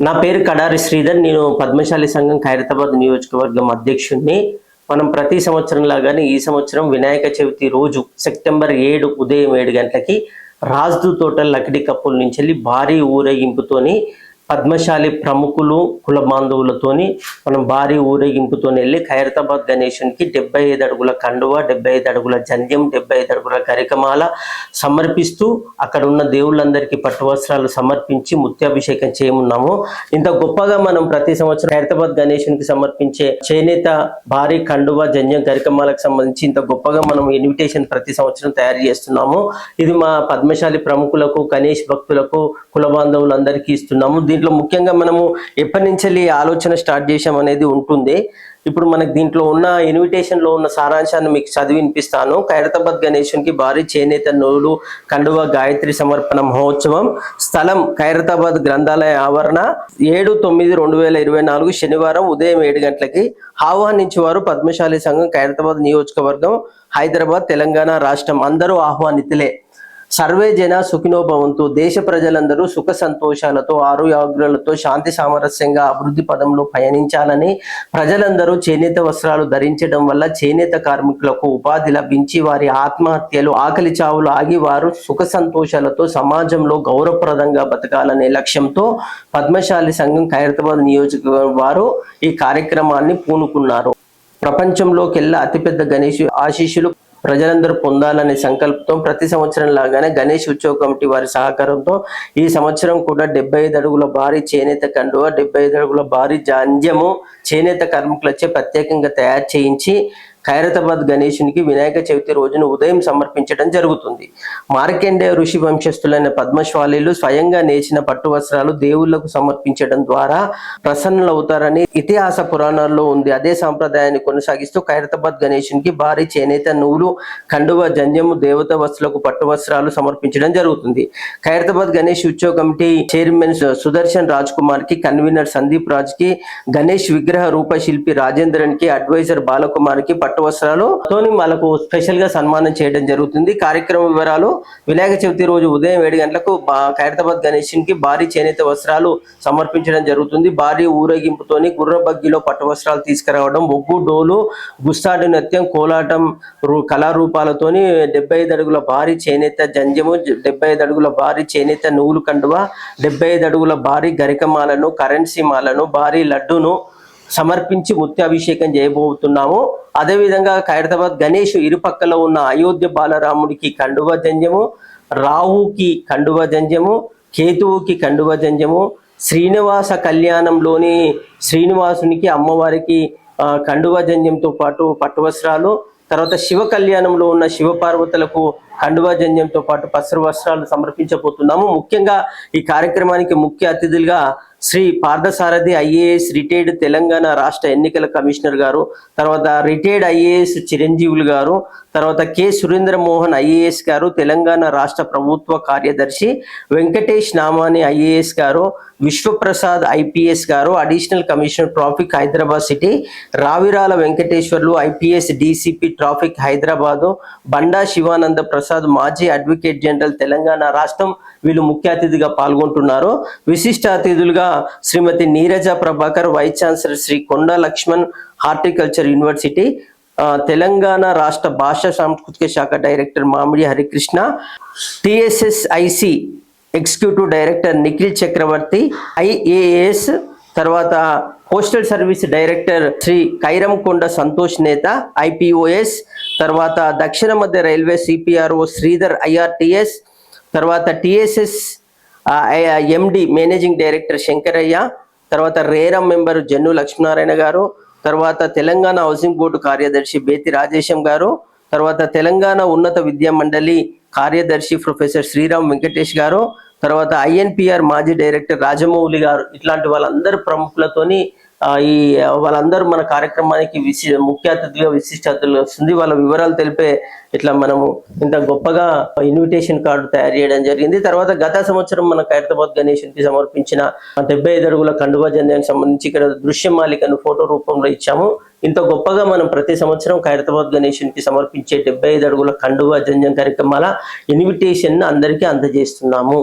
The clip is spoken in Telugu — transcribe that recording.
నా పేరు కడారి శ్రీధర్. నేను పద్మశాలి సంఘం ఖైరతాబాద్ నియోజకవర్గం అధ్యక్షుడిని మనం ప్రతి సంవత్సరం లాగానే ఈ సంవత్సరం వినాయక చవితి రోజు సెప్టెంబర్ ఏడు ఉదయం ఏడు గంటలకి రాజు తోట లక్డి కప్పుల నుంచి వెళ్ళి భారీ ఊరేగింపుతోని పద్మశాలి ప్రముఖులు కుల బాంధవులతోని మనం భారీ ఊరేగింపుతో వెళ్ళి ఖైరతాబాద్ గణేశునికి డెబ్బై ఐదు అడుగుల కండువ డెబ్బై ఐదు అడుగుల జంధ్యం డెబ్బై ఐదు అడుగుల గరికమాల సమర్పిస్తూ అక్కడ ఉన్న దేవుళ్ళందరికీ పట్టు వస్త్రాలు సమర్పించి ముత్యాభిషేకం చేయమున్నాము. ఇంత గొప్పగా మనం ప్రతి సంవత్సరం ఖైరతాబాద్ గణేశునికి సమర్పించే చేనేత భారీ కండువ జంధ్యం గరికమాలకు సంబంధించి ఇంత గొప్పగా మనం ఇన్విటేషన్ ప్రతి సంవత్సరం తయారు చేస్తున్నాము. ఇది మా పద్మశాలి ప్రముఖులకు గణేష్ భక్తులకు కుల బాంధవులందరికీ ఇస్తున్నాము. దీంట్లో ముఖ్యంగా మనము ఎప్పటి నుంచి వెళ్ళి ఆలోచన స్టార్ట్ చేసాం అనేది ఉంటుంది. ఇప్పుడు మనకు దీంట్లో ఉన్న ఇన్విటేషన్లో ఉన్న సారాంశాన్ని మీకు చదివి వినిపిస్తాను. ఖైరతాబాద్ గణేశునికి భారీ చేనేత నూలు కండువ గాయత్రి సమర్పణ మహోత్సవం స్థలం ఖైరతాబాద్ గ్రంథాలయ ఆవరణ ఏడు తొమ్మిది రెండు వేల ఇరవై నాలుగు శనివారం ఉదయం ఏడు గంటలకి ఆహ్వానించేవారు పద్మశాలి సంఘం ఖైరతాబాద్ నియోజకవర్గం హైదరాబాద్ తెలంగాణ రాష్ట్రం. అందరూ ఆహ్వానితులే. సర్వే జన సుఖినోభవంతు దేశ ప్రజలందరూ సుఖ సంతోషాలతో ఆరోగ్యాలతో శాంతి సామరస్యంగా అభివృద్ధి పదంలో పయనించాలని ప్రజలందరూ చేనేత వస్త్రాలు ధరించడం వల్ల చేనేత కార్మికులకు ఉపాధి లభించి వారి ఆత్మహత్యలు ఆకలి చావులు ఆగి వారు సుఖ సంతోషాలతో సమాజంలో గౌరవప్రదంగా బతకాలనే లక్ష్యంతో పద్మశాలి సంఘం ఖైరతాబాద్ నియోజకవర్గం వారు ఈ కార్యక్రమాన్ని పూనుకున్నారు. ప్రపంచంలోకెల్లా అతిపెద్ద గణేష్ ఆశీస్సులు ప్రజలందరూ పొందాలనే సంకల్పంతో ప్రతి సంవత్సరం లాగానే గణేష్ ఉత్సవ కమిటీ వారి సహకారంతో ఈ సంవత్సరం కూడా డెబ్బై ఐదు అడుగుల భారీ చేనేత కండువ డెబ్బై ఐదు అడుగుల భారీ జాంజ్యము చేనేత కార్మికులచే ప్రత్యేకంగా తయారు చేయించి ఖైరతాబాద్ గణేశునికి వినాయక చవితి రోజున ఉదయం సమర్పించడం జరుగుతుంది. మార్కండే ఋషి వంశస్థులైన పద్మశ్వాలీలు స్వయంగా నేసిన పట్టు వస్త్రాలు దేవుళ్ళకు సమర్పించడం ద్వారా ప్రసన్నులవుతారని ఇతిహాస పురాణాల్లో ఉంది. అదే సాంప్రదాయాన్ని కొనసాగిస్తూ ఖైరతాబాద్ గణేశునికి భారీ చేనేత నూలు కండువ జంజము దేవత వస్తులకు పట్టు వస్త్రాలు సమర్పించడం జరుగుతుంది. ఖైరతాబాద్ గణేష్ ఉత్సవ కమిటీ చైర్మన్ సుదర్శన్ రాజ్ కుమార్కి కన్వీనర్ సందీప్ రాజ్కి గణేష్ విగ్రహ రూపశిల్పి రాజేంద్రన్కి అడ్వైజర్ బాలకుమార్కి పట్టు వస్త్రాలు. తోని వాళ్ళకు స్పెషల్గా సన్మానం చేయడం జరుగుతుంది. కార్యక్రమ వివరాలు వినాయక చవితి రోజు ఉదయం ఏడు గంటలకు ఖైరతాబాద్ గణేష్కి భారీ చేనేత వస్త్రాలు సమర్పించడం జరుగుతుంది. భారీ ఊరేగింపుతోని గుర్ర బగ్గిలో పట్టు వస్త్రాలు తీసుకురావడం ఒగ్గు డోలు గుస్తాడి నృత్యం కోలాటం కళారూపాలతోని డెబ్బై ఐదు అడుగుల భారీ చేనేత జంజము డెబ్బై ఐదు అడుగుల భారీ చేనేత నూలు కండువ డెబ్బై ఐదు అడుగుల భారీ గరికమాలను కరెన్సీ మాలను భారీ లడ్డును సమర్పించి ముత్యాభిషేకం చేయబోతున్నాము. అదేవిధంగా ఖైరతాబాద్ గణేష్ ఇరుపక్కల ఉన్న అయోధ్య బాలరాముడికి కండువ జంజము రాహుకి కండువ జంజము కేతువుకి కండువ జంజము శ్రీనివాస కళ్యాణంలోని శ్రీనివాసునికి అమ్మవారికి కండువ జంజంతో పాటు పట్టు వస్త్రాలు తర్వాత శివ కళ్యాణంలో ఉన్న శివపార్వతులకు కండువా జంజంతో పాటు పసరు వస్త్రాలు సమర్పించబోతున్నాము. ముఖ్యంగా ఈ కార్యక్రమానికి ముఖ్య అతిథులుగా శ్రీ పార్థసారథి ఐఏఎస్ రిటైర్డ్ తెలంగాణ రాష్ట్ర ఎన్నికల కమిషనర్ గారు తర్వాత రిటైర్డ్ ఐఏఎస్ చిరంజీవులు గారు తర్వాత కె సురేంద్ర మోహన్ ఐఏఎస్ గారు తెలంగాణ రాష్ట్ర ప్రభుత్వ కార్యదర్శి వెంకటేష్ నామాని ఐఏఎస్ గారు విశ్వప్రసాద్ ఐపీఎస్ గారు additional commissioner traffic Hyderabad city Ravirala Venkateshwarlu IPS DCP traffic Hyderabad Banda Shivananda Prasad మాజీ అడ్వకేట్ జనరల్ తెలంగాణ రాష్ట్రం వీళ్ళు ముఖ్య అతిథిగా పాల్గొంటున్నారు. విశిష్ట అతిథులుగా Shrimati Neeraja Prabhakar vice chancellor Shri Konda Laxman horticulture university Telangana రాష్ట్ర భాషా సాంస్కృతిక శాఖ director Mamidi Harikrishna TSSIC executive director Nikhil Chakravarthi IAS తర్వాత postal service director Shri Kairamkonda Santosh Neta IPoS తర్వాత దక్షిణ మధ్య రైల్వే సిపిఆర్ఓ శ్రీధర్ ఐఆర్టిఎస్ తర్వాత TSS MD managing director Shankaraiah తర్వాత రేరం మెంబర్ జన్ను లక్ష్మీనారాయణ గారు తర్వాత తెలంగాణ హౌసింగ్ బోర్డు కార్యదర్శి బేతి రాజేశం గారు తర్వాత తెలంగాణ ఉన్నత విద్యా మండలి కార్యదర్శి ప్రొఫెసర్ శ్రీరామ్ వెంకటేష్ గారు తర్వాత ఐఎన్పిఆర్ మాజీ డైరెక్టర్ రాజమౌళి గారు. ఇట్లాంటి వాళ్ళందరు ప్రముఖులతోని ఈ వాళ్ళందరూ మన కార్యక్రమానికి విశి ముఖ్య అతిథులుగా విశిష్ట వస్తుంది. వాళ్ళ వివరాలు తెలిపే ఇట్లా మనము ఇంత గొప్పగా ఇన్విటేషన్ కార్డు తయారు చేయడం జరిగింది. తర్వాత గత సంవత్సరం మన ఖైరతాబాద్ గణేషునికి సమర్పించిన డెబ్బై ఐదు అడుగుల కండువా జన్యానికి సంబంధించి ఇక్కడ దృశ్యమాలికను ఫోటో రూపంలో ఇచ్చాము. ఇంత గొప్పగా మనం ప్రతి సంవత్సరం ఖైరతాబాద్ గణేషునికి సమర్పించే డెబ్బై ఐదు అడుగుల కండువా జంజం కార్యక్రమాల ఇన్విటేషన్ అందరికీ అందజేస్తున్నాము.